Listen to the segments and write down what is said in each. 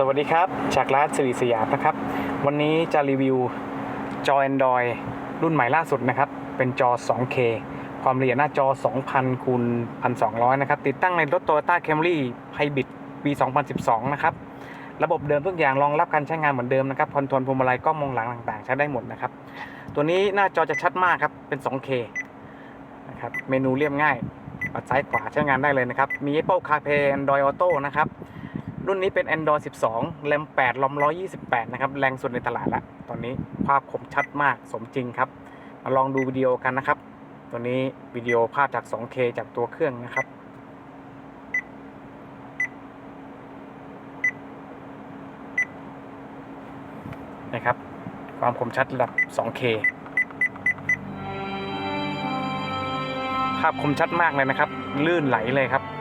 สวัสดีครับจากร้านสิริสยามนะครับ วันนี้จะรีวิวจอ Android รุ่นใหม่ล่าสุดนะครับ เป็นจอ 2K ความละเอียดหน้าจอ 2,000คูณ1,200 นะครับ ติดตั้งในรถ Toyota Camry Hybrid V 2012 นะครับ ระบบเดิมทุกอย่างรองรับการใช้งานเหมือนเดิมนะครับคอนโทรลพวงมาลัยกล้องมองหลังต่างๆ ใช้ได้หมดนะครับ ตัวนี้หน้าจอจะชัดมากครับ เป็น 2K นะครับ เมนูเรียบง่าย ปัดซ้ายขวาใช้งานได้เลยนะครับ มี Apple CarPlay Android Auto นะครับ รุ่นนี้เป็น Android 12แรม8ลอม128 นะครับ แรงสุดในตลาดละ ตอนนี้ภาพคมชัดมากสมจริงครับ มาลองดูวิดีโอกันนะครับ ตัวนี้วิดีโอภาพจาก 2K จากตัวเครื่องนะครับนะครับ ความคมชัดระดับ 2K ภาพคมชัดมากเลยนะครับ ลื่นไหลเลยครับนะครับ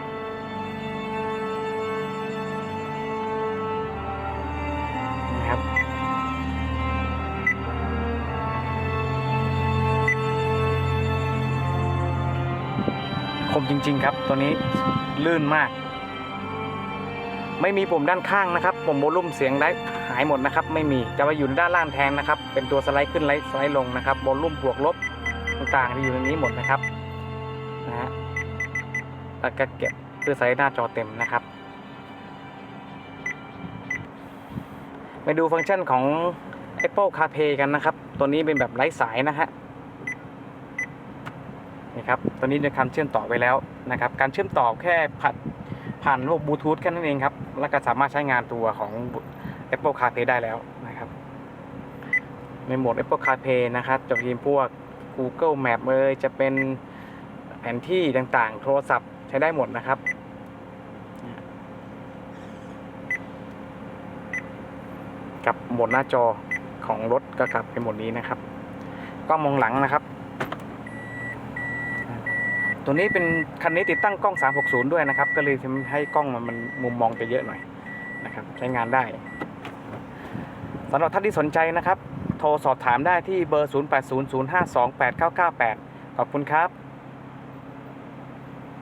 มจริง ๆ ครับ ตัวนี้ลื่นมาก ไม่มีปุ่มด้านข้างนะครับปุ่มโวลุ่มเสียงได้หายหมดนะครับ ไม่มีจะมาอยู่ด้านล่างแทนนะครับ เป็นตัวสไลด์ขึ้นสไลด์ลงนะครับโวลุ่มบวกลบต่างๆที่อยู่ในนี้หมดนะครับนะฮะแล้วก็เก็บเพื่อใส่หน้าจอเต็มนะครับไปดูฟังก์ชันของ Apple CarPlay กันนะครับ ตัวนี้เป็นแบบไร้สายนะฮะ นี่ครับตัวนี้ในการเชื่อมต่อไปแล้วนะครับ การเชื่อมต่อแค่ผ่านผ่านระบบบลูทูธแค่นั้นเองครับ แล้วก็สามารถใช้งานตัวของ Apple CarPlay ได้แล้วนะครับ ในโหมด Apple CarPlay นะครับ จะมีพวก Google Map เอยจะเป็นแผนที่ต่างๆ โทรศัพท์ใช้ได้หมดนะครับกับโหมดหน้าจอของรถก็กลับเป็นโหมดนี้นะครับกล้องมองหลังนะครับ ตัวนี้เป็นคันนี้ติดตั้งกล้อง 360 ด้วยนะครับ ก็เลยทำให้กล้องมันมุมมองจะเยอะหน่อยนะครับ ใช้งานได้สำหรับท่านที่สนใจนะครับ โทรสอบถามได้ที่เบอร์ 0800528998 ขอบคุณครับ